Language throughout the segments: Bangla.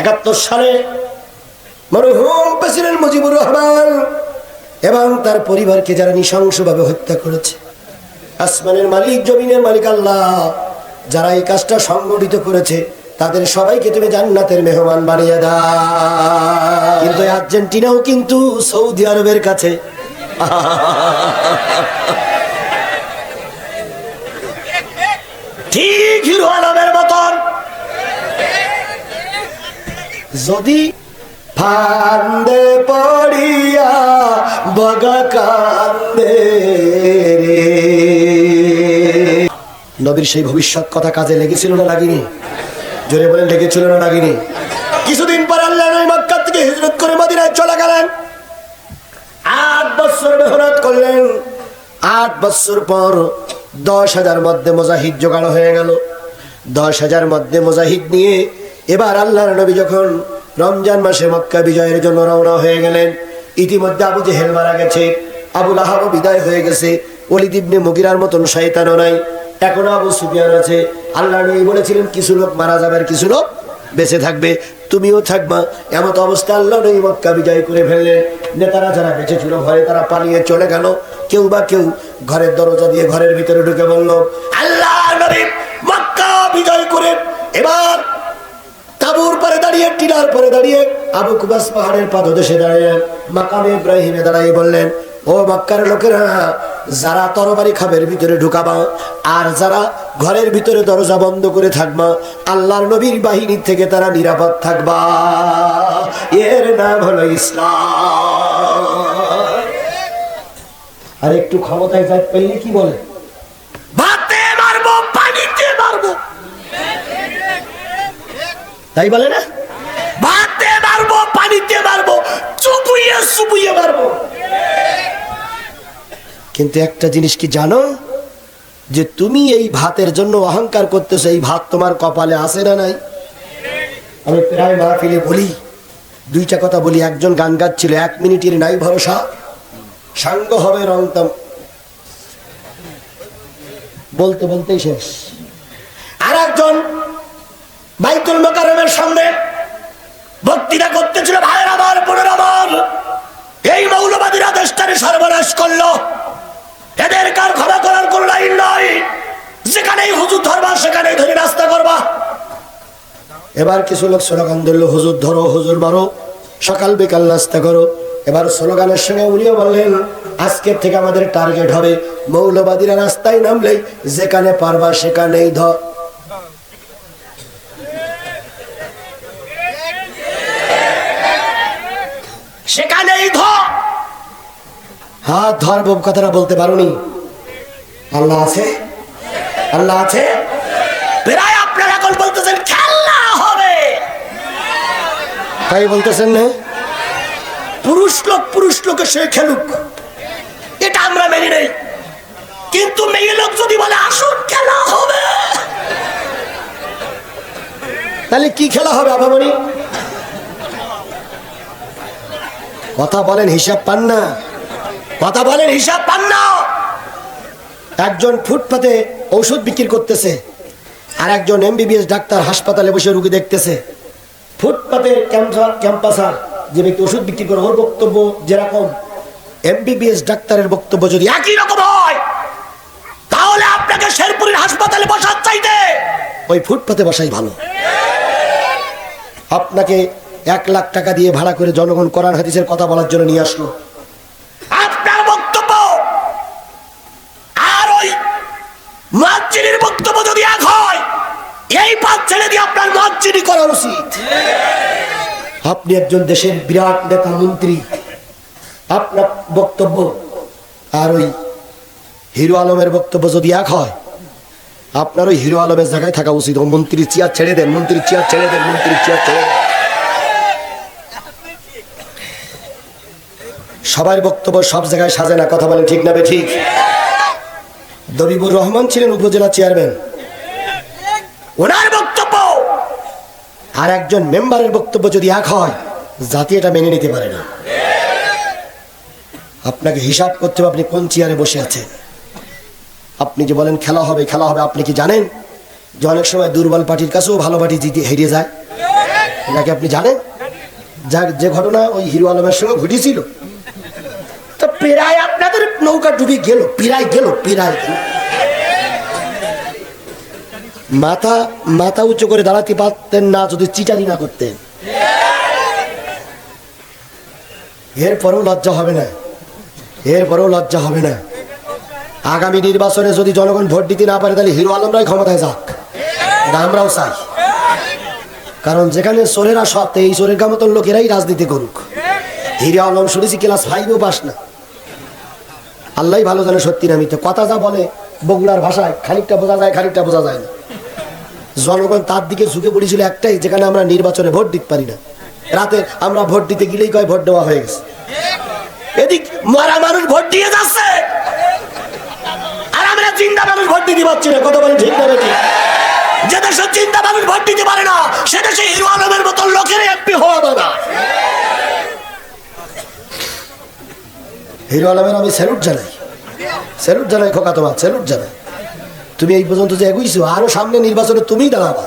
একাত্তর সালে মরহুম প্রেসিডেন্ট মুজিবুর রহমান এবং তার পরিবারকে যারা নৃশংসভাবে হত্যা করেছে, আসমানের মালিক, জমিনের মালিক আল্লাহ, যারা এই কাজটা সংগঠিত করেছে, তাদের সবাইকে তুমি জান্নাতের মেহমান বানিয়ে দাও। কিন্তু আর্জেন্টিনাও কিন্তু সৌদি আরবের কাছে। ঠিক হিরো আলমের মতন যদি ফান্দে পড়িয়া বগা কান্দে। নবীর সেই ভবিষ্যৎ কথা কাজে লেগেছিল না লাগেনি জোরে বলেন, লেগেছিল না লাগেনি কিছুদিন পর আল্লাহ মক্কা থেকে হিজরত করে মদিনায় চলে গেলেন। আট বছর মেহনত করলেন। আট বছর পর দশ হাজার মধ্যে মুজাহিদ জোগাড় হয়ে গেল। দশ হাজার মধ্যে মুজাহিদ নিয়ে এবার আল্লাহর নবী যখন রমজান মাসে মক্কা বিজয়ের জন্য রওনা হয়ে গেলেন, ইতিমধ্যে আবু জেহেল মারা গেছে আবুল আহাবও বিদায় হয়ে গেছে অলিদ ইবনে মুগিরার মতন শয়তানও নাই, এখনও আবু সুফিয়ান আছে। আল্লাহ নবী বলেছিলেন, কিছু লোক মারা যাবে আর কিছু লোক বেঁচে থাকবে, তুমিও থাকবা। এমত অবস্থা আল্লাহ নবী মক্কা বিজয় করে ফেললেন। নেতারা যারা বেঁচে ছিল, ঘরে তারা পালিয়ে চলে গেল। কেউ বা কেউ ঘরের দরজা দিয়ে ঘরের ভিতরে ঢুকে বলল, আল্লাহ নবী মক্কা বিজয় করে এবার তাবুর পরে দাঁড়িয়ে, টিলার পরে দাঁড়িয়ে আবু কুবাস পাহাড়ের পাদদেশে দাঁড়িয়ে মাকামে ইব্রাহিমে দাঁড়িয়ে বললেন, ও মক্কার লোকেরা, যারা তরবারি খাবের ভিতরে ঢুকাবা আর যারা ঘরের ভিতরে দরজা বন্ধ করে থাকবা, আল্লাহর নবীর বাহিনীর থেকে তারা নিরাপদ থাকবা। এর নাম হলো ইসলাম। আর একটু ক্ষমতায় যাই পেলে কি বলে? তাই বলে না? ভাতে মারবো পানিতে মারবো চুপুইয়ে চুপুইয়ে মারবো। কিন্তু একটা জিনিস কি জানো? যে তুমি এই ভাতের জন্য অহংকার করতেছো এই ভাত তোমার কপালে আসে না নাই? আমি প্রায় মা মাহফিলে বলি দুইটা কথা বলি একজন গান গাচ্ছিল এক মিনিটের নাই ভরসা সাঙ্গ হবে রংতম। বলতে বলতেই শেষ। আর একজন বাইতুল মোকারমের সামনে বক্তৃতা করতেছিল, ভাইয়ের আমার, বোনের আমার। এই মৌলবাদীরা দেশটারে সর্বনাশ করল। এদের কার ক্ষমা করার কোন লাইন নয় যেখানেই হুজুর ধরবা, সেখানেই ধরে রাস্তা করবা। এবার কিছু লোক স্লোগান ধরলো, হুজুর ধরো, হুজুর মারো, সকাল বিকাল নাস্তা করো। এবার স্লোগানের সঙ্গে উনিও বললেন আজকের থেকে আমাদের টার্গেট হবে মৌলবাদীরা রাস্তায় নামলেই যেখানে পারবা সেখানেই ধর সেখানেই ধর হাত ধরব কথাটা বলতে পারোনি। আল্লাহ আছে? আল্লাহ আছে? প্রায় আপনারা এখন বলতেছেন খেলা হবে। তাই বলতেছেন না? পুরুষ লোক, পুরুষ লোকে সে খেলুক। এটা আমরা মেনে নেই। কিন্তু মেয়ে লোক যদি বলে, আসুন, খেলা হবে। তাহলে কি খেলা হবে আবামনি কথা বলেন, হিসাব পান না। কথা বলেন, হিসাব পান না। একজন ফুটপাতে ঔষধ বিক্রি করতেছে, আর একজন এমবিবিএস ডাক্তার হাসপাতালে বসে রুগী দেখতেছে। ফুটপাতের ক্যাম্পাসার যে ব্যক্তি ওষুধ বিক্রি করে, ওর বক্তব্য যেরকম, এমবিবিএস ডাক্তারের বক্তব্য যদি একই রকম হয়, তাহলে আপনাকে শেরপুরের হাসপাতালে বসার চাইতে ওই ফুটপাতে বসাই ভালো। আপনাকে এক লাখ টাকা দিয়ে ভাড়া করে জনগণ কোরআন হাদিসের কথা বলার জন্য নিয়ে আসলো আপনার বক্তব্য আর ওই মাতচিনির বক্তব্য যদি এক হয়, এই পাঁচ ছেড়ে দিয়ে আপনার মাতচিনি করা উচিত। আপনি একজন দেশের বিরাট নেতা, মন্ত্রী। আপনার বক্তব্য আর ওই হিরো আলমের বক্তব্য যদি এক হয়, আপনার ওই হিরো আলমের জায়গায় থাকা উচিত। ও মন্ত্রীর চেয়ার ছেড়ে দেন, মন্ত্রীর চেয়ার ছেড়ে দেন, মন্ত্রীর চেয়ার ছেড়ে দেন। সবার বক্তব্য সব জায়গায় সাজে না, কথা বলেন ঠিক না, বে ঠিক। দবিবুর রহমান ছিলেন উপজেলা চেয়ারম্যান। ওনার বক্তব্য! আর একজন মেম্বারের বক্তব্য যদি এক হয়, জাতি এটা মেনে নিতে পারে না। আপনাকে হিসাব করতে হবে আপনি কোন চেয়ারে বসে আছেন। আপনি যে বলেন খেলা হবে খেলা হবে, আপনি কি জানেন? যে অনেক সময় দুর্বল পার্টির কাছেও ভালো পার্টি জিতে হেরে যায়। এটাকে আপনি জানেন? যার যে ঘটনা ওই হিরো আলমের সঙ্গে ঘটেছিল প্রায় আপনাদের নৌকা ডুবে গেল প্রায় গেল প্রায় গেল। মাথা মাথা উঁচু করে দাঁড়াতে পারতেন না, যদি চিটারি না করতেন। এরপরেও লজ্জা হবে না, এরপরেও লজ্জা হবে না। আগামী নির্বাচনে যদি জনগণ ভোট দিতে না পারে, তাহলে হিরো আলমরাই ক্ষমতায় যাক। আমরাও চাই। কারণ যেখানে চোরেরা সব তো এই চোরের মতন লোকেরাই রাজনীতি করুক। হিরো আলম শুনেছি ক্লাস ফাইভও পাস না। আল্লাহ ভালো জানে সত্যি না মিথ্যে। কথা যা বলে বগুড়ার ভাষায়, খানিকটা বোঝা যায়, খানিকটা বোঝা যায় না। জনগণ তার দিকে ঝুঁকে পড়েছিল একটাই, যেখানে আমরা নির্বাচনে ভোট দিতে পারি না। রাতে আমরা ভোট দিতে গেলেই কয় ভোট দেওয়া হয়ে গেছে। এদিক মারা মানুষ ভোট দিয়ে যাচ্ছে। আর আমরা চিন্তা মানুষ ভোট দিতে পারছি না। কত বলেন ঠিক না যে দেশের চিন্তা মানুষ ভোট দিতে পারে না, সে দেশে হিরো আলমের মতন লোকের এমপি হওয়া না হিরো আলমের আমি স্যালুট জানাই। স্যালুট জানাই খোকা তোমার, স্যালুট জানাই। তুমি এই পর্যন্ত যে এগোইছো, আরও সামনে নির্বাচনে তুমিই দাঁড়াবা।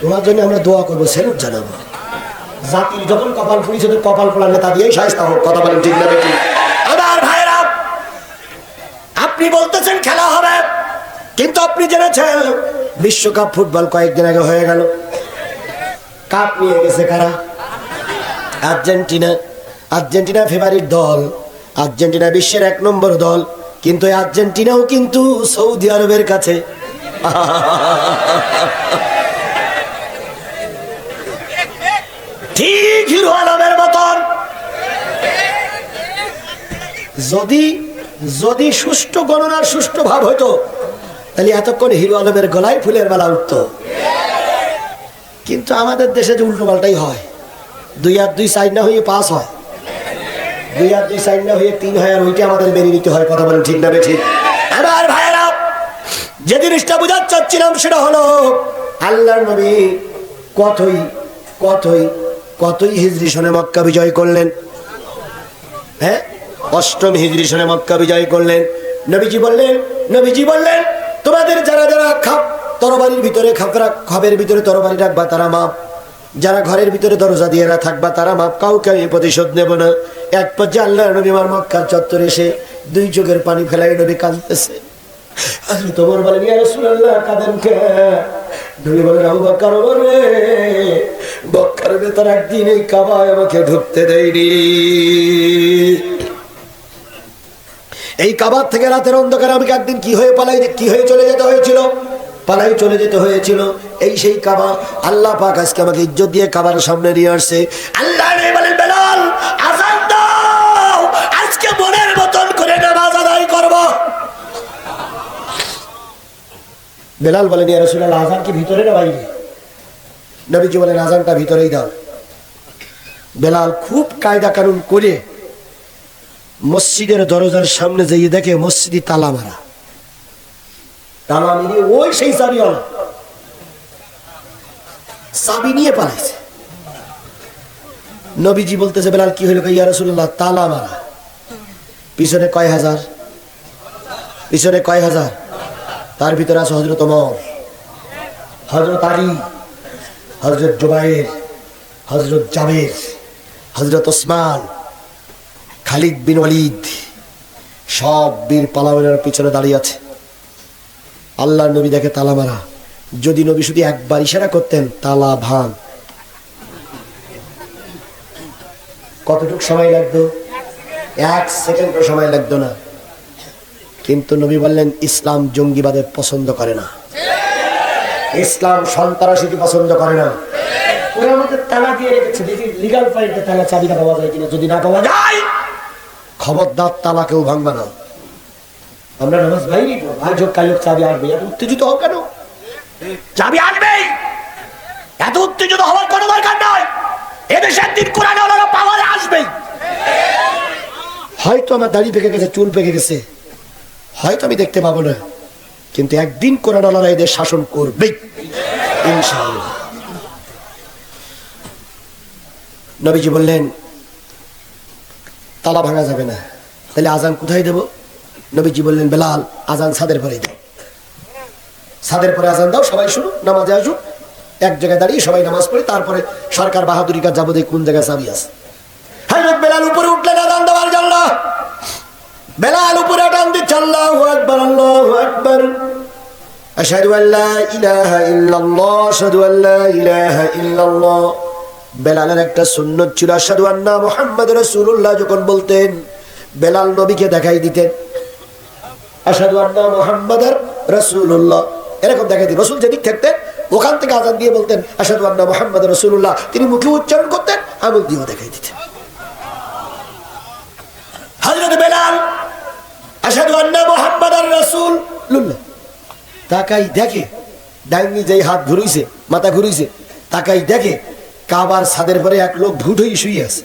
তোমার জন্য আমরা দোয়া করব, স্যালুট জানাব। জাতির যখন কপাল ফুলিছে তো কপাল ফোলা নেতা দিয়েই সাহস্তা হোক, কথা বলেন ঠিক না বেশি আমার ভাইরা আপনি বলতেছেন খেলা হবে, কিন্তু আপনি জেনেছেন, বিশ্বকাপ ফুটবল কয়েকদিন আগে হয়ে গেল। কাপ নিয়ে গেছে কারা? আর্জেন্টিনা। আর্জেন্টিনা ফেভারিট দল। আর্জেন্টিনা বিশ্বের এক নম্বর দল। কিন্তু আর্জেন্টিনাও কিন্তু সৌদি আরবের কাছে। ঠিক হিরো আলমের মতন। যদি যদি সুষ্ঠু গণনার সুষ্ঠু ভাব হতো তাহলে এতক্ষণ হিরো আলমের গলায় ফুলের বেলা উঠত। কিন্তু আমাদের দেশে যে উল্টো পাল্টাই হয়, দুই আর দুই সাইড না হয়ে পাস হয়। দুই আর দুই সাইড না হয়ে তিন হয় আর ওইটা আমাদের মেনে নিতে হয়, কথা বলেন ঠিক না বেঠিক আমার ভাইয়েরা, যে জিনিসটা বোঝার চাচ্ছিলাম সেটা হলো, আল্লাহর নবী কতই কতই কতই হিজরি সনে মক্কা বিজয় করলেন? হ্যাঁ? অষ্টম হিজরি সনে মক্কা বিজয় করলেন। নবীজি বললেন নবীজি বললেন, তোমাদের যারা যারা খাপ তরবারির ভিতরে খাপরা খাপের ভিতরে তরবারি রাখবা তারা মাপ। যারা ঘরের ভিতরে দরজা দিয়ে থাকবা তারা মাপ। কাউকে আমি প্রতিশোধ নেব না। এক পর্যায়ে আল্লাহ নবী আমার মক্কার চত্বরে এসে দুই চোখের পানি ফেলাই নবী কাঁদতেছে। এই কাবার থেকে রাতের অন্ধকারে আমাকে একদিন কি হয়ে পালাই, কি হয়ে চলে যেতে হয়েছিল? পালাই চলে যেতে হয়েছিল। এই সেই কাবা, আল্লাহ পাক আজকে আমাকে ইজ্জত দিয়ে কাবার সামনে নিয়ে আসছে। আল্লাহ বলেন বেলাল বলেন ইয়া রাসূলুল্লাহ আজান কি ভিতরে না বাইরে নবীজি বলেন আজানটা ভিতরেই দাও। বেলাল খুব কায়দা কানুন করে মসজিদের দরজার সামনে যেয়ে দেখে, মসজিদে তালা মারা। তালা মেরে ওই সেই চাবি চাবিওয়ালা চাবি নিয়ে পালাইছে। নবীজি বলতেছে, বেলাল, কি হইল ইয়া রাসূলুল্লাহ, তালা মারা। পিছনে কয় হাজার? পিছনে কয় হাজার? তার ভিতরে আছে হজরত অমর হজরত আলী হজরত জুবাইর হজরত জাবের হজরত ওসমান, খালিদ বিন অলিদ সব বীর পালামের পিছনে দাঁড়িয়ে আছে। আল্লাহ নবী দেখে তালা মারা। যদি নবী শুধু একবার ইশারা করতেন, তালা ভাঙ। কতটুক সময় লাগতো? এক সেকেন্ড সময় লাগতো না। কিন্তু নবী বললেন, ইসলাম জঙ্গিবাদে পছন্দ করে না। ইসলাম সন্ত্রাসীকে পছন্দ করে না। চাবিটা পাওয়া যায় যদি না পাওয়া যায়, খবরদার না। আমরা যোগ কাল চাবি উত্তেজিত হোক কেন? চাবি এত উত্তেজিত কোনো দরকার পাওয়ারে আসবেই। হয়তো আমার দাড়ি পেকে গেছে, চুল পেকে গেছে। হয়তো আমি দেখতে পাবো না, কিন্তু একদিন কোরআন আল্লাহ এদের শাসন ইনশাআল্লাহ। নবীজি বললেন, তালা ভাঙা যাবে না, তাহলে আজান কোথায় দেব? নবীজি বললেন, বেলাল, আজান সাদের পরে দাও। সাদের পরে আজান দাও, সবাই শুনো নামাজে আসুক। এক জায়গায় দাঁড়িয়ে সবাই নামাজ পড়ে, তারপরে সরকার বাহাদুরি কাজ যাব কোন জায়গায় চাবি আছে। হযরত বেলাল উপরে উঠলেন আদান দেওয়ার জন্য বেলাল উপরে টান দিচ্ছে, আল্লাহু আকবার আল্লাহু আকবার। আশহাদু আল্লা ইলাহা ইল্লাল্লাহ, আশহাদু আল্লা ইলাহা ইল্লাল্লাহ। বেলালের একটা সুন্নত ছিল, আশহাদু আন্না মুহাম্মদ রাসূলুল্লাহ, যখন বলতেন, বেলাল নবীকে দেখাই দিতেন, আশহাদু আন্না মুহাম্মাদার রাসূলুল্লাহ। এরকম দেখাই দিতেন। রাসূল যেদিক থাকতেন, ওখান থেকে আজান দিয়ে বলতেন, আশহাদু আন্না মুহাম্মদ রাসূলুল্লাহ। তিনি মুখে উচ্চারণ করতেন, আমল দিয়েও দেখাই দিতেন হযরত বেলাল রাসূলুল্লাহ। তাকাই দেখে, ডাইনি যেই হাত ঘুরুইছে, মাথা ঘুরুইছে, তাকাই দেখে, কাবার ছাদের পরে এক লোক ভুট হয়ে শুয়ে আছে।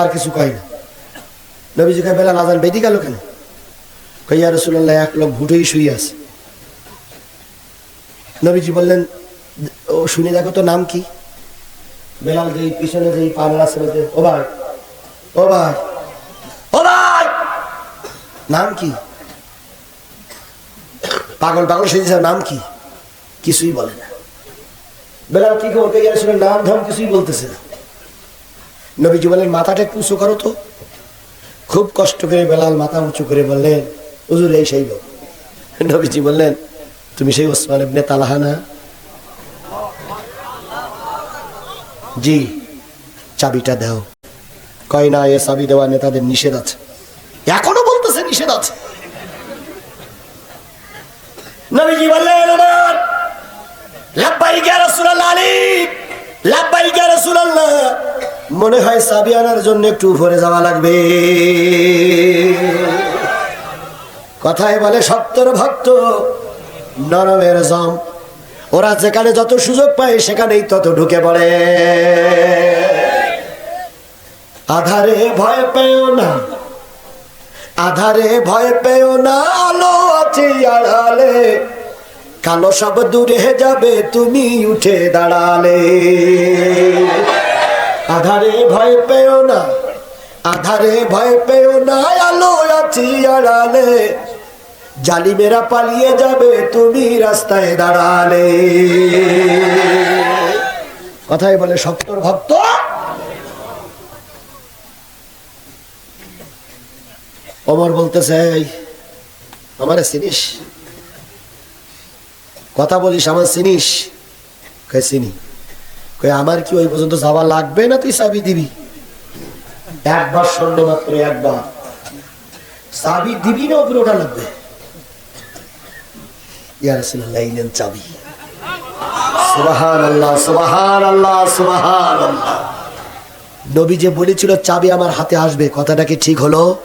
আর কিছু কয় না। নবীজি কয়, বেলা আজান বেদি গেল কেন? কইয়া রসুল্লাহ এক লোক ভুট শুয়ে আছে। নবীজি বললেন, ও, শুনে দেখো তো নাম কি? বেলাল যেই পিছনে যেই পাল্লা ছিল যে ও ভাই ও ভাই। ও ভাই! নাম কি? পাগল পাগল সেজেছে নাম কি? কিছুই বলে না। বেলাল, কি করতে গেছিল নাম ধাম কিছুই বলতেছে না। নবীজি বলেন মাথাটা একটু উঁচু করো তো। খুব কষ্ট করে বেলাল মাথা উঁচু করে বললেন, হুজুর, এই সেই লোক। নবীজি বললেন, তুমি সেই ওসমান ইবনে তালাহা না? জি, চাবিটা দাও। কয় না এ চাবি দেওয়া নেতাদের নিষেধ আছে। এখনও বলতেছে নিষেধ আছে। নবীজি বললেন আমার লাব্বাইক ইয়া রাসূলুল্লাহ আলী লাব্বাইক ইয়া রাসূলুল্লাহ। মনে হয় চাবি আনার জন্য একটু উপরে যাওয়া লাগবে। কথায় বলে, সত্তর ভক্ত, নরমের জম। ওরা যেখানে যত সুযোগ পায়, সেখানেই তত ঢুকে পড়ে। আধারে ভয় পেও না। আধারে ভয় পেও না, আলো আছে আড়ালে। কালো সব দূরে যাবে, তুমি উঠে দাঁড়ালে। আধারে ভয় পেও না, আধারে ভয় পেও না, আলো আছি আড়ালে। জালিমেরা পালিয়ে যাবে, তুমি রাস্তায় দাঁড়ালে। কথাই বলে সত্তর ভক্ত। অমর বলতেছে "এই, আমারে চিনিস? কথা বলিস আমার চিনিস? কে চিনি। কই আমার কি ওই পর্যন্ত যাওয়া লাগবে না তুই চাবি দিবি? একবার স্বর্ণ মাত্র একবার। চাবি দিবি না উপরে ওটা লাগবে। ইয়া রাসূলুল্লাহ এই নেন চাবি। সুবহানাল্লাহ সুবহানাল্লাহ সুবহানাল্লাহ। নবী যে বলেছিল চাবি আমার হাতে আসবে। কথাটা কি ঠিক হলো?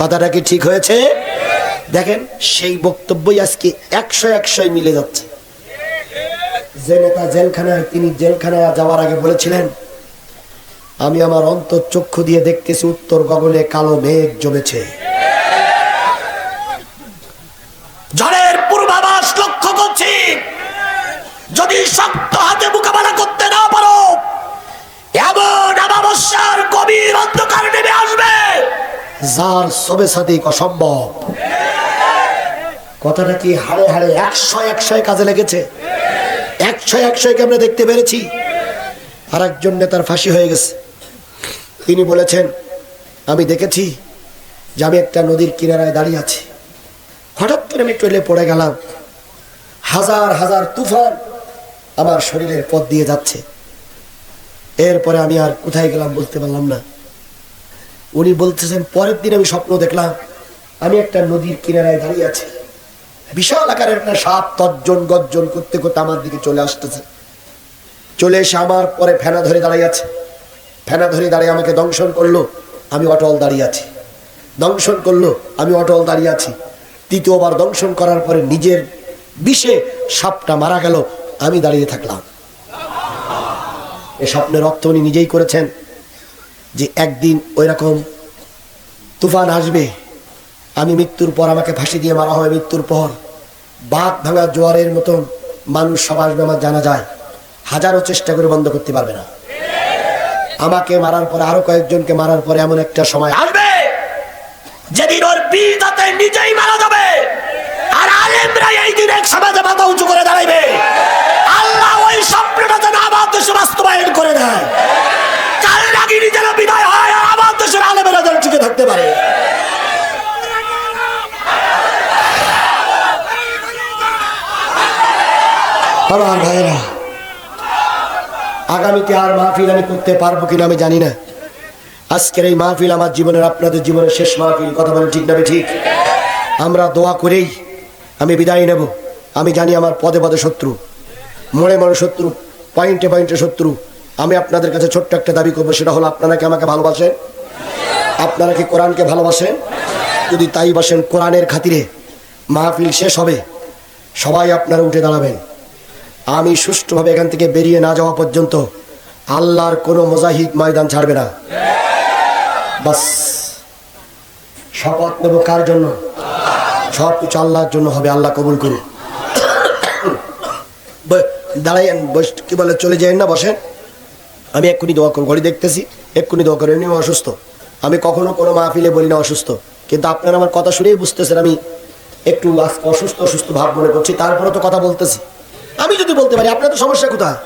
কথাটা কি ঠিক হয়েছে? দেখেন, সেই বক্তব্যই আজকে একশো একশোই মিলে যাচ্ছে। যে নেতা জেলখানায়, তিনি জেলখানায় যাওয়ার আগে বলেছিলেন, আমি আমার অন্তর চক্ষু দিয়ে দেখতেছি উত্তর গগনে কালো মেঘ জমেছে। ঝড়ের পূর্বাভাস লক্ষ্য করছি। যদি শক্ত হাতে মোকাবেলা করতে না পারো, এমন অমাবস্যার গভীর অন্ধকার নেমে আসবে। যার সবে সাদিক অসম্ভব। কথাটা কি হাড়ে হাড়ে একশো একশোয় কাজে লেগেছে? একশো একশোকে আমরা দেখতে পেরেছি? আর একজন নেতার ফাঁসি হয়ে গেছে। তিনি বলেছেন, আমি দেখেছি যে আমি একটা নদীর কিনারায় দাঁড়িয়ে আছি। হঠাৎ করে আমি ট্রেলে পড়ে গেলাম। হাজার হাজার তুফান আমার শরীরের পথ দিয়ে যাচ্ছে। এরপরে আমি আর কোথায় গেলাম বলতে পারলাম না। উনি বলতেছেন, পরের দিন আমি স্বপ্ন দেখলাম, আমি একটা নদীর কিনারায় দাঁড়িয়ে আছি। বিশাল আকারের একটা সাপ তর্জন গর্জন করতে করতে আমার দিকে চলে আসতেছে। চলে এসে আমার পরে ফেনা ধরে দাঁড়িয়ে আছে। ফেনা ধরে দাঁড়িয়ে আমাকে দংশন করল, আমি অটল দাঁড়িয়ে আছি। দংশন করল, আমি অটল দাঁড়িয়ে আছি। তৃতীয়বার দংশন করার পরে নিজের বিষে সাপটা মারা গেল, আমি দাঁড়িয়ে থাকলাম। এ স্বপ্নের অর্থ উনি নিজেই করেছেন। যে একদিন ওই রকম তুফান আসবে, আমি মৃত্যুর পর আমাকে ফাঁসি দিয়ে মারা হবে মৃত্যুর পর। বাঘ ভাঙা জোয়ারের মতন মানুষ সব আসবে, আমার জানা যায়। হাজারো চেষ্টা করে বন্ধ করতে পারবে না। আমাকে মারার পরে, আরও কয়েকজনকে মারার পরে এমন একটা সময় আসবে, যেদিন ওর বিদাতে নিজেই মারা যাবে। আর আলেমরা এই দিন এক সমাজে মাথা উঁচু করে দাঁড়াইবে। থাকতে পারে। আগামীতে আর মাহফিল আমি করতে পারব কিনা আমি জানি না। আজকের এই মাহফিল আমার জীবনের, আপনাদের জীবনের শেষ মাহফিল, কথা বলেন ঠিক না ঠিক? আমরা দোয়া করেই আমি বিদায় নেব। আমি জানি আমার পদে পদে শত্রু। মনে মনে শত্রু, পয়েন্টে পয়েন্টে শত্রু। আমি আপনাদের কাছে ছোট্ট একটা দাবি করব, সেটা হলো আপনারা কি আমাকে ভালোবাসেন? আপনারা কি কোরআনকে ভালোবাসেন? যদি তাই বাসেন, কোরআনের খাতিরে মাহফিল শেষ হবে, সবাই আপনারা উঠে দাঁড়াবেন। আমি সুষ্ঠুভাবে এখান থেকে বেরিয়ে না যাওয়া পর্যন্ত আল্লাহর কোনো মোজাহিদ ময়দান ছাড়বে না। বাস, শপথ নেব কার জন্য? সব কিছু আল্লাহর জন্য হবে, আল্লাহ কবুল করুন দাঁড়াইয়েন, বস, কি বলে, চলে যাই না, বসেন। আমি এক্ষুনি দোয়া করব, ঘড়ি দেখতেছি। এক্ষুনি দোয়া করি এমনি অসুস্থ। আমি কখনো কোনো মাহফিলে বলি না অসুস্থ। কিন্তু আপনারা আমার কথা শুনেই বুঝতেছেন আমি একটু অসুস্থ অসুস্থ ভাব মনে করছি। তারপরে তো কথা বলতেছি। আমি যদি বলতে পারি আপনার তো সমস্যা কোথায়?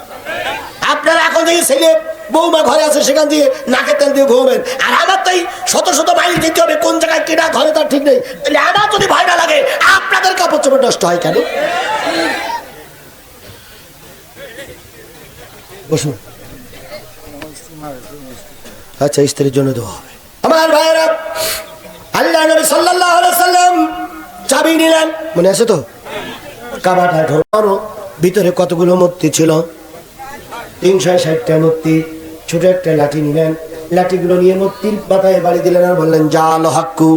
আপনারা এখন থেকে ছেলে, বৌমা ঘরে আছে, সেখান দিয়ে নাকে তেল দিয়ে ঘুমাবেন। আর আমার তাই শত শত মাইল দিতে হবে, কোন জায়গায় কেনা ঘরে তার ঠিক নেই। তাহলে আমার যদি ভয় না লাগে, আপনাদের কাপড় চোপড় নষ্ট হয় কেন? বসুন। আচ্ছা স্ত্রীর জন্য দেওয়া হবে। আমার ভাইয়েরা, আল্লাহ নবী সাল্লাল্লাহু আলাইহি সাল্লাম চাবি নিলেন মনে আছে তো? কাবাটা ঢোকানো ভিতরে কতগুলো মূর্তি ছিল? তিনশো ষাটটা মূর্তি, ছোট একটা লাঠি নিলেন। লাঠিগুলো নিয়ে মূর্তির মাথায় বাড়ি দিলেন আর বললেন যা জাল হাক্কু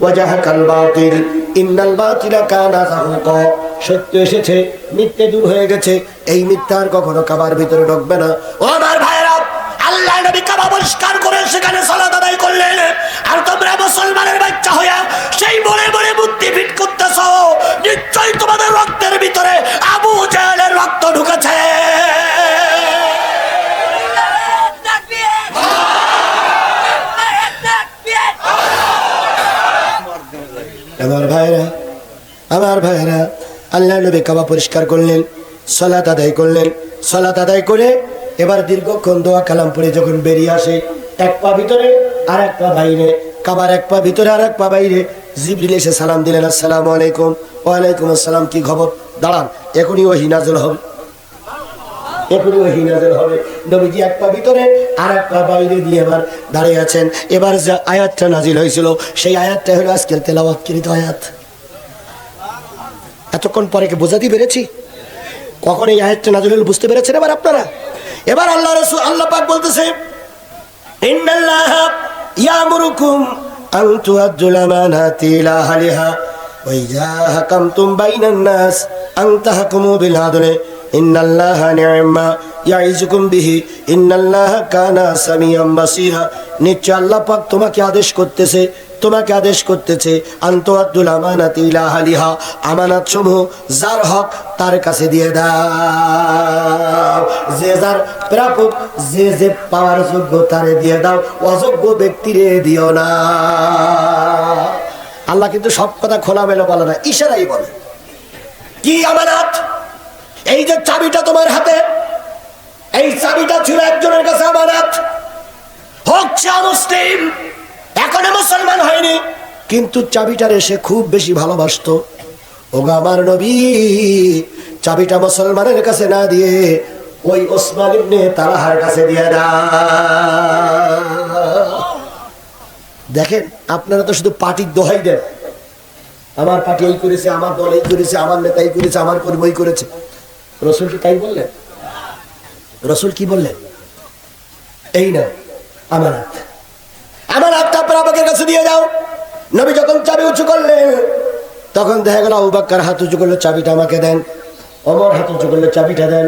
ওয়াজাহাকাল বাতিল, ইন্নাল বাতিলা কানা যাহুকা। সত্য এসেছে, মিথ্যে দূর হয়ে গেছে। এই মিথ্যা আর কখনো কাবার ভিতরে ঢুকবে না। ও আমার ভাইরা আল্লাহ নবী কাবা পরিষ্কার করে সেখানে সালাত আদায় করলেন, আর তোমরা মুসলমানের বাচ্চা হইয়া সেই মনে মনে বুদ্ধি ফিট করতেছ, নিশ্চয়ই তোমাদের রক্তের ভিতরে আবু জাহেলের রক্ত ঢুকেছে! আমার ভাইরা আমার ভাইরা আল্লাহ নবী কাবা পরিষ্কার করলেন, সলাত আদায় করলেন সলাত আদায় করে এবার দীর্ঘক্ষণ দোয়া কালাম পড়ে যখন বেরিয়ে আসে এক পা ভিতরে আর এক পা বাইরে। কাবার এক পা ভিতরে আর এক পা বাইরে। জিবরিল এসে সালাম দিলেন, আসসালামু আলাইকুম। ওয়ালাইকুম আসসালাম, কি খবর? দাঁড়ান, এখনই ওই নাজল হবে। নাজল এক পা ভিতরে পা বাইরে দিয়ে এবার দাঁড়িয়ে আছেন। এবার নাজিল হয়েছিল, সেই হলো এতক্ষণ পরে বোঝাতে পেরেছি? কখন এই আয়াতটা নাজিল বুঝতে পেরেছেন এবার আপনারা? এবার আল্লাহ রসুল, আল্লাহ পাক বলতেছে ইয়ামুরুকুম আন তুআদ্দুল আমানাতি ইলা আহলিহা ওয়া ইযা হাকামতুম বাইনান নাস আন তাহকুমু বিল ইয়াইজুকুম বিহি, ইন্নাল্লাহা কানা সামিয়াম বাসীরা নিশ্চয় আল্লাহ পাক তোমাকে আদেশ করতেছে, তোমাকে আদেশ করতেছে আন্তআদ্দুল আমানাতি ইলা আহলিহা আমানাত সমূহ যার হক তার কাছে দিয়ে দাও। যে যার প্রাপক, যে যে পাওয়ার যোগ্য তারে দিয়ে দাও। অযোগ্য ব্যক্তিরে দিও না। আল্লাহ কিন্তু সব কথা খোলামেলা বলে না, ইশারাই বলে। কি আমানত? এই যে চাবিটা তোমার হাতে এই চাবিটা ছিল একজনের কাছে আমানত। হোক, সে মুসলিম। এখনও মুসলমান হয়নি। কিন্তু চাবিটারে সে খুব বেশি ভালোবাসতো। ওগো আমার নবী, চাবিটা মুসলমানের কাছে না দিয়ে ওই ওসমান ইবনে তালাহার কাছে দিয়ে দেখেন, আপনারা তো শুধু পার্টির দোহাই দেন। আমার পার্টি এই করেছে, আমার দল এই করেছে, আমার নেতা এই করেছে, আমার কর্ম করেছে। রসুল কি তাই বললেন? রসুল কি বললেন? এই না আমার হাত। আমার হাতটা আপনার আমাকে কাছে দিয়ে যাও। নবী যখন চাবি উঁচু করলেন, তখন দেখা গেল আউবাক্কার হাত উঁচু করলে চাবিটা আমাকে দেন অমর হাত উঁচু করলে চাবিটা দেন,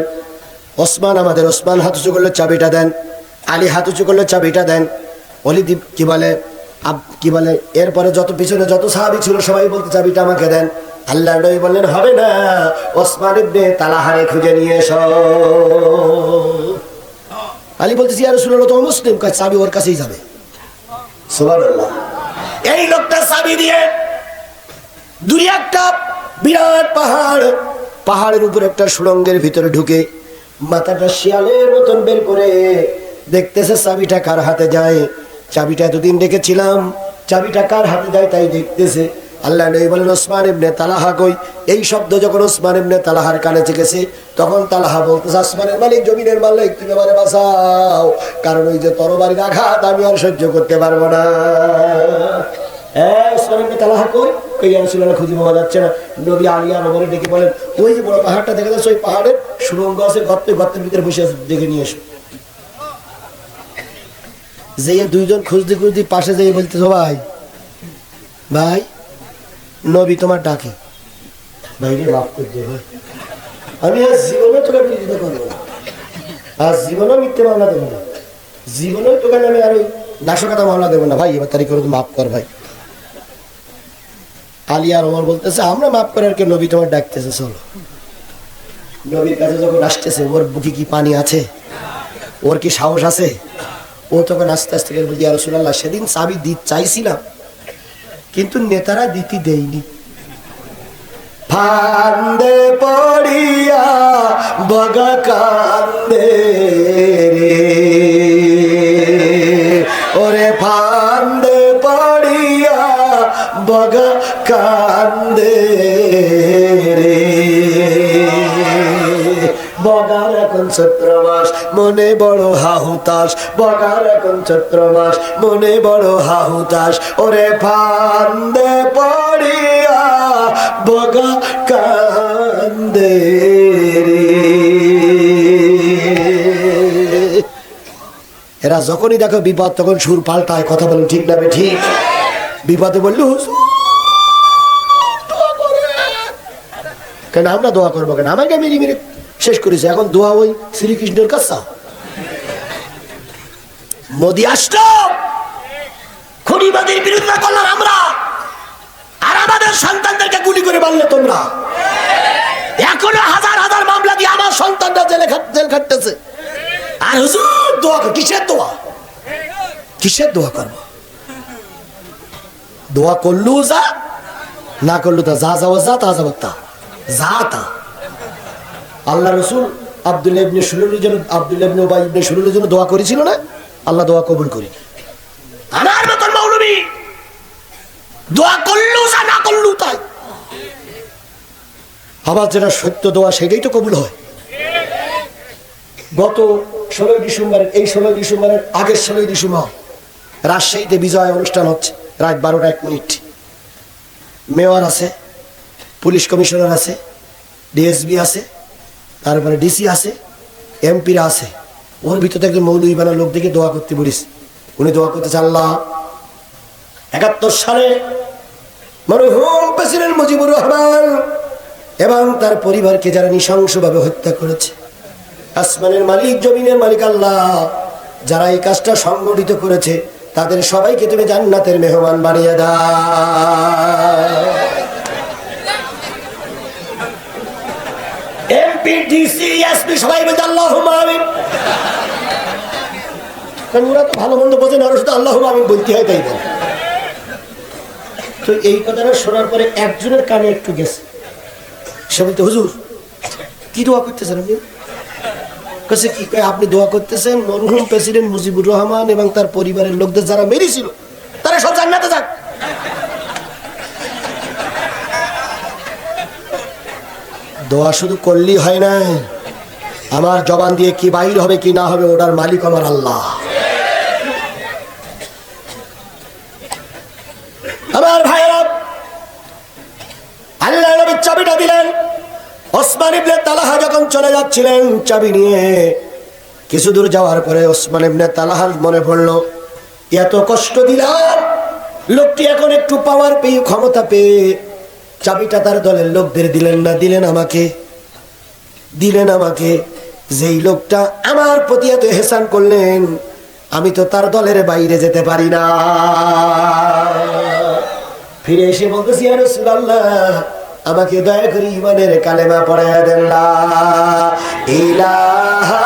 ওসমান, আমাদের ওসমান হাত উঁচু করলে চাবিটা দেন, আলী হাত উঁচু করলে চাবিটা দেন। অলিদীপ কি বলে? কি বলে? এরপরে যত পিছনে যত সাহাবি ছিল, সবাই বলতে চাবিটা আমাকে দেন। আল্লাহ নবী বললেন, হবে না। ওসমান ইবনে তালাহারে খুঁজে নিয়ে এসো। আলী বলতেছি আর শুনলো তো মুসলিম। কয় চাবি ওর কাছেই যাবে। সুবহানাল্লাহ। এই লোকটা চাবি দিয়ে দুই একটা বিরাট পাহাড়, পাহাড়ের উপর একটা সুড়ঙ্গের ভিতরে ঢুকে মাথাটা শিয়ালের মতন বের করে দেখতেছে চাবিটা কার হাতে যায়? চাবিটা এতদিন রেখেছিলাম চাবিটা কার হাতে যায় তাই দেখতেছে। আল্লাহ নবী বলেন, ওসমান ইবনে তালাহা কই? এই শব্দ যখন ওসমান ইবনে তালাহার কানে চেকেছে তখন তালাহা বলতেছে, আসমানের মালিক, জমিনের মালিক, তুমি আমারে বাঁচাও, কারণ ওই যে তরবারির আঘাত আমি আর সহ্য করতে পারব না। হ্যাঁ তালাহা খুঁজে যাচ্ছে না। আলিয়া নবরে ডেকে বলেন, ওই বড় পাহাড়টা ওই আছে, গর্তে, গর্তের ভিতরে বসে দেখে নিয়ে এসো। দুইজন খুঁজতে খুঁজতে পাশে যেয়ে বলতেছো, ভাই ভাই নবী তোমার ডাকে। ভাইরে, মাফ করে দে আমি আজ জীবনে তোকে বিরোধিতা করব না। আজ জীবনেও মিথ্যে মামলা দেবো না। জীবনেও তোকে আমি আর ওই নাশকতা মামলা দেবো না। ভাই, এবার তারিখ করে মাফ কর, ভাই। আলী আর ওমর বলতেছে, আমরা মাফ করার কে নবী তোমার ডাকতেছে, চলো। নবীর কাছে যখন আসতেছে, ওর বুকে কি পানি আছে? ওর কি সাহস আছে? ও তখন আস্তে আস্তে বলছি রসুল্লাহ সেদিন চাবি দি চাইছিলাম কিন্তু নেতারা দিতে দেয়নি। ফান্দে পড়িয়া বগা কান্দে রে। ওরে ফান্দে পড়িয়া বগা কান্দে রে। বগার এখন চৈত্র মাস মনে বড় হাহুতাস বগার এখন চৈত্র মাস মনে বড় হাহুতাস ওরে ফান্দে পড়িয়া, বগা কান্দে এরা যখনই দেখো বিপদ, তখন সুর পাল্টায়, কথা বলেন ঠিক না ঠিক বিপদে বলল কেন আমরা দোয়া করব কেন? আমাকে মেরে মেরে শেষ করেছে। এখন দোয়া ওই শ্রীকৃষ্ণের কাছে। মোদী আসলো। খুনিবাদীর বিরুদ্ধে করলাম আমরা। আর আমাদের সন্তানদেরকে গুলি করে মারলে তোমরা। এখনও হাজার হাজার মামলা দিয়ে আমার সন্তানরা জেলে জেল খাটতেছে। আর হুজুর, দোয়া কিসের দোয়া? কিসের দোয়া করব? দোয়া করলু যা, না করলু তা, যা যাওয়া যা, তা যাব তা। যা তা। আল্লাহ রসুল সুলুলের জন্য ইবনে সুলুলের জন্য দোয়া করেছিল না? আল্লাহ দোয়া কবুল করি। আবার যেটা সত্য দোয়া, সেটাই তো কবুল হয়। গত ষোলোই ডিসেম্বরের, এই ষোলোই ডিসেম্বরের আগের ষোলোই ডিসেম্বর, রাজশাহীতে বিজয় অনুষ্ঠান হচ্ছে, রাত বারোটা এক মিনিট। মেয়র আছে, পুলিশ কমিশনার আছে, ডিএসবি আছে তারপরে ডিসি আছে এমপিরা আছে। ওর ভিতরে একজন মৌলবী বানা লোক দেখে দোয়া করতে বলিস। উনি দোয়া করতেছে আল্লাহ। একাত্তর সালে মরহুম প্রেসিডেন্ট মুজিবুর রহমান এবং তার পরিবারকে যারা নৃশংসভাবে হত্যা করেছে, আসমানের মালিক, জমিনের মালিক, আল্লাহ, যারা এই কাজটা সংগঠিত করেছে, তাদের সবাইকে তুমি জান্নাতের মেহমান বানিয়ে দাও। এমপি সবাই বলছে আল্লাহ আমিন। কারণ ওরা তো ভালো মন্দ বোঝে না, ওরা শুধু আল্লাহ আমিন বলতে হয়, তাই বলে। তো এই কথাটা শোনার পরে একজনের কানে একটু গেছে। সে বলতে হুজুর, কি দোয়া করতেছেন আপনি? কাছে কি আপনি দোয়া করতেছেন মরহুম প্রেসিডেন্ট মুজিবুর রহমান এবং তার পরিবারের লোকদের যারা মেরেছিল, তারা সব জান্নাতে যাক। দোয়া শুধু করলেই হয় না। আমার জবান দিয়ে কি বাইর হবে, কি না হবে, ওটার মালিক আমার আল্লাহ। আমার ভাইয়েরা আল্লাহ নবী চাবিটা দিলেন। ওসমান ইবনে তালাহা যখন চলে যাচ্ছিলেন চাবি নিয়ে, কিছু দূর যাওয়ার পরে ওসমান ইবনে তালাহার মনে পড়ল, এত কষ্ট দিলাম, লোকটি এখন একটু পাওয়ার পেয়ে, ক্ষমতা পেয়ে চাবিটা তার দলের লোকদের দিলেন না, দিলেন আমাকে। দিলেন আমাকে। যেই লোকটা আমার প্রতি এত হেসান করলেন, আমি তো তার দলের বাইরে যেতে পারি না। ফিরে এসে বলতেছি, আর আমাকে দয়া করে ইমানের কালেমা পড়ায় দেন ইলাহা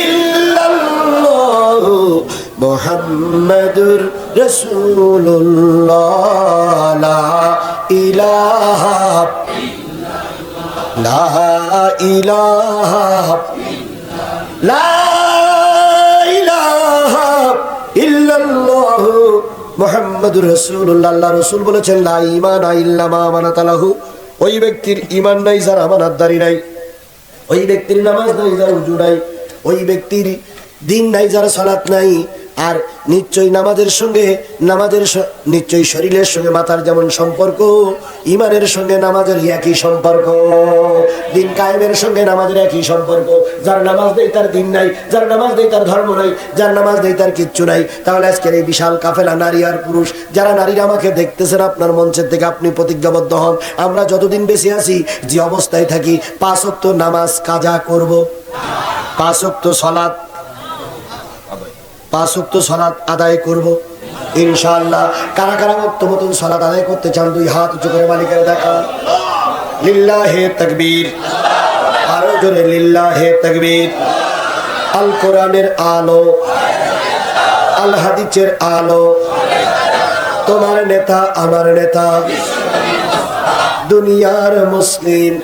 ইল্লাল্লাহ মুহাম্মাদুর রাসূলুল্লাহ, লা ইলাহা ইল্লাল্লাহু মুহাম্মাদুর রাসূলুল্লাহ, আল্লাহ রাসূল বলেছেন, লা ঈমানা ইল্লা মা আমানাতালাহু ওই ব্যক্তির ইমান নাই, যার আমানতদারি নাই। ওই ব্যক্তির নামাজ নাই, যার উজু নাই। ওই ব্যক্তির দিন নাই, যার সালাত নাই। আর নিশ্চয়ই নামাজের সঙ্গে, নামাজের নিশ্চয়ই শরীরের সঙ্গে মাথার যেমন সম্পর্ক ইমানের সঙ্গে নামাজের একই সম্পর্ক। দিন কায়েমের সঙ্গে নামাজের একই সম্পর্ক। যার নামাজ নেই, তার দিন নাই। যার নামাজ নেই, তার ধর্ম নাই। যার নামাজ নেই, তার কিচ্ছু নাই। তাহলে আজকের এই বিশাল কাফেলা নারী আর পুরুষ, যারা নারীরা আমাকে দেখতেছেন আপনার মঞ্চের থেকে, আপনি প্রতিজ্ঞাবদ্ধ হন। আমরা যতদিন বেঁচে আছি, যে অবস্থায় থাকি, পাঁচ ওয়াক্ত নামাজ কাজা করব। পাঁচ ওয়াক্ত সলাৎ পাঁচ সলাৎ আদায় করব। ইনশাআল্লাহ, কারা কারা মত মতন সলাৎ আদায় করতে চান, দুই হাত উঁচু করে মালিকের দেখা। লিল্লাহে তাকবীর। আরও জোরে, লিল্লাহে তাকবীর। আল কোরআনের আলো। আল হাদিসের আলো। তোমার নেতা, আমার নেতা। দুনিয়ার মুসলিম।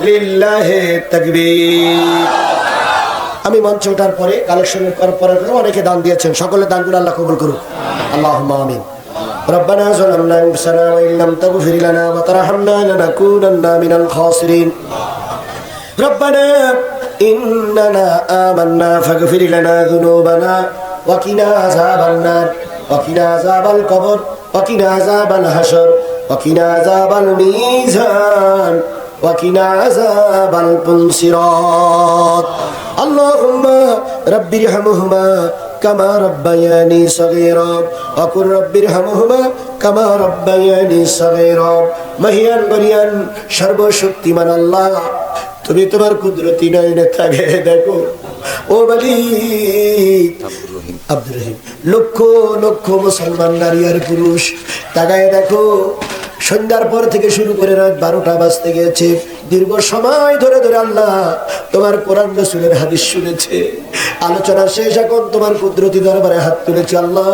লিল্লাহে তাকবীর। আমি মঞ্চে ওঠার পরে কালেকশনের করার পরে অনেকে দান দিয়েছেন সকলের দানগুলো আল্লাহ কবুল করুন আল্লাহ আমিন ربنا ظلمنا انفسنا وان لم تغفر لنا وترحمنا لنكونن من الخاسرين ربنا اننا آمنا فاغفر لنا ذنوبنا وقنا عذاب النار وقنا عذاب القبر وقنا عذاب الحشر وقنا عذاب الميزان وقنا عذاب الصراط اللهم رب ارحمهما كما ربياني صغيرا وقل رب ارحمهما كما ربياني صغيرا মহিয়ান বরিয়ান সর্বশক্তিমান আল্লাহ তুমি তোমার কুদরতি নয়নে থাকে দেখো ও মালিক আব্দুর রহিম লক্ষ লক্ষ মুসলমান নারী আর পুরুষ তাকায় দেখো সন্ধ্যার পর থেকে শুরু করে রাত বারোটা বাজতে গেছে দীর্ঘ সময় ধরে ধরে আল্লাহ তোমার কোরআন রসুলের হাদিস শুনেছে। আলোচনা শেষ এখন তোমার কুদরতি দরবারে হাত তুলেছে আল্লাহ।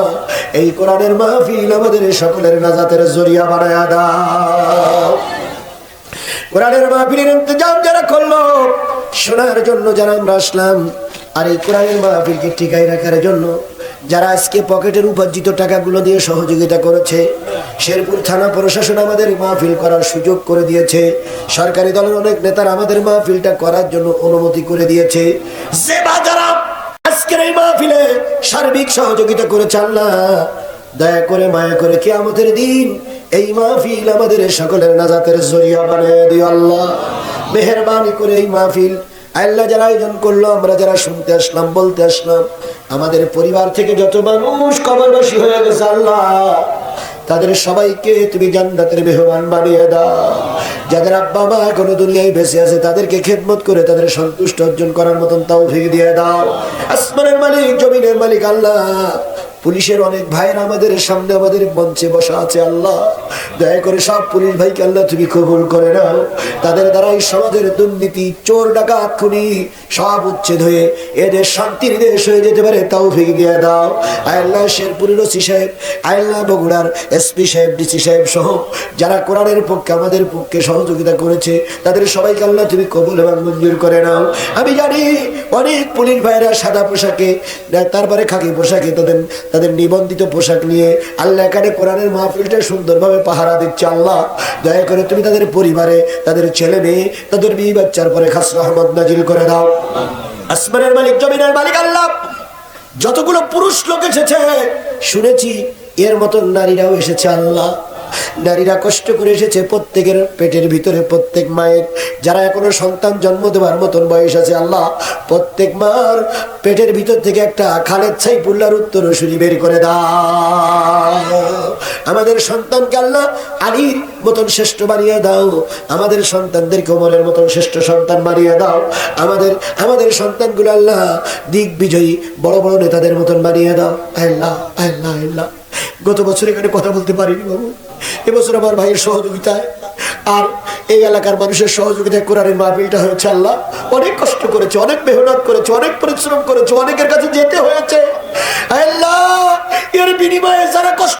এই কোরআনের মাহফিল আমাদের সকলের নাজাতের জরিয়া বানায় দাও। কোরআনের মাহফিলের ইন্তজাম যারা করল, শোনার জন্য যারা আমরা আসলাম, আর এই কোরআনের মাহফিলকে টিকাই রাখার জন্য যারা আজকে পকেটের উপার্জিত টাকাগুলো দিয়ে সহযোগিতা করেছে, শেরপুর থানা প্রশাসন আমাদের মাহফিল করার সুযোগ করে দিয়েছে। সরকারি দলের অনেক নেতারা আমাদের মাহফিলটা করার জন্য অনুমতি করে দিয়েছে। যে যারা আজকের এই মাহফিলে সার্বিক সহযোগিতা করেছে, আল্লাহ দয়া করে মায়া করে কে আমাদের দিন এই মাহফিল আমাদের সকলের নাজাতের জরিয়া বানিয়ে দিও, আল্লাহ। মেহরবানি করে এই মাহফিল আল্লাহ যারা আয়োজন করল, আমরা যারা শুনতে আসলাম, বলতে আসলাম আমাদের পরিবার থেকে যত মানুষ কবরবাসী হয়ে গেছে, আল্লাহ। তাদের সবাইকে তুমি জান্নাতের মেহমান বানিয়ে দাও। যাদের আব্বা মা কোনো দুনিয়ায় বেঁচে আছে, তাদেরকে খেদমত করে তাদের সন্তুষ্ট অর্জন করার মতন তাও ভেঙে দিয়ে দাও। আসমানের মালিক, জমিনের মালিক, আল্লাহ। পুলিশের অনেক ভাইয়ের আমাদের সামনে আমাদের মঞ্চে বসা আছে, আল্লাহ। দয়া করে সব পুলিশ ভাইকে, আল্লাহ, তুমি কবুল করে নাও। তাদের দ্বারাই সমাজের দুর্নীতি, চোর, ডাকাত, খুনি সব উচ্ছেদ হয়ে এদের শান্তির দেশ হয়ে যেতে পারে তাও ভেঙে দিয়ে দাও। আল্লাহ, শেরপুরের ওসি সাহেব আল্লাহ, বগুড়ার এসপি সাহেব, ডিসি সাহেব সহ যারা কোরআনের পক্ষে, আমাদের পক্ষে সহযোগিতা করেছে, তাদের সবাইকে, আল্লাহ, তুমি কবুল এবং মঞ্জুর করে নাও। আমি জানি অনেক পুলিশ ভাইরা সাদা পোশাকে, তারপরে খাকি পোশাকে তাদের তাদের নিবন্ধিত পোশাক নিয়ে আল্লাহ এখানে কোরআনের মাহফিলটা সুন্দরভাবে পাহারা দিচ্ছে আল্লাহ। দয়া করে তুমি তাদের পরিবারে, তাদের ছেলে মেয়ে, তাদের বিয়ে বাচ্চার পরে খাস রহমত নাজিল করে দাও। আসমানের মালিক, জমিনের মালিক আল্লাহ। যতগুলো পুরুষ লোক এসেছে, শুনেছি এর মতন নারীরাও এসেছে আল্লাহ। নারীরা কষ্ট করে এসেছে প্রত্যেকের পেটের ভিতরে, প্রত্যেক মায়ের। যারা এখনও সন্তান জন্ম দেওয়ার মতন বয়স আছে, আল্লাহ প্রত্যেক মার পেটের ভিতর থেকে একটা খালেদ ছাই পুল্লার উত্তর শুনি বের করে দাও। আমাদের সন্তানকে আল্লাহ আলীর মতন শ্রেষ্ঠ বানিয়ে দাও। আমাদের সন্তানদেরকে ওমরের মতন শ্রেষ্ঠ সন্তান বানিয়ে দাও। আমাদের আমাদের সন্তানগুলো আল্লাহ দিক বিজয়ী বড় বড় নেতাদের মতন বানিয়ে দাও। আল্লাহ আল্লাহ আল্লাহ। গত বছর এখানে কথা বলতে পারিনি বাবু। এবছর আমার ভাইয়ের সহযোগিতায়। আর এই এলাকার মানুষের সহযোগিতায় কোরআনের মাহফিলটা হয়েছে আল্লাহ। অনেক কষ্ট করেছে, অনেক মেহনত করেছে, অনেক পরিশ্রম করেছে, অনেকের কাছে যেতে হয়েছে। আল্লাহ, এর বিনিময়ে যারা কষ্ট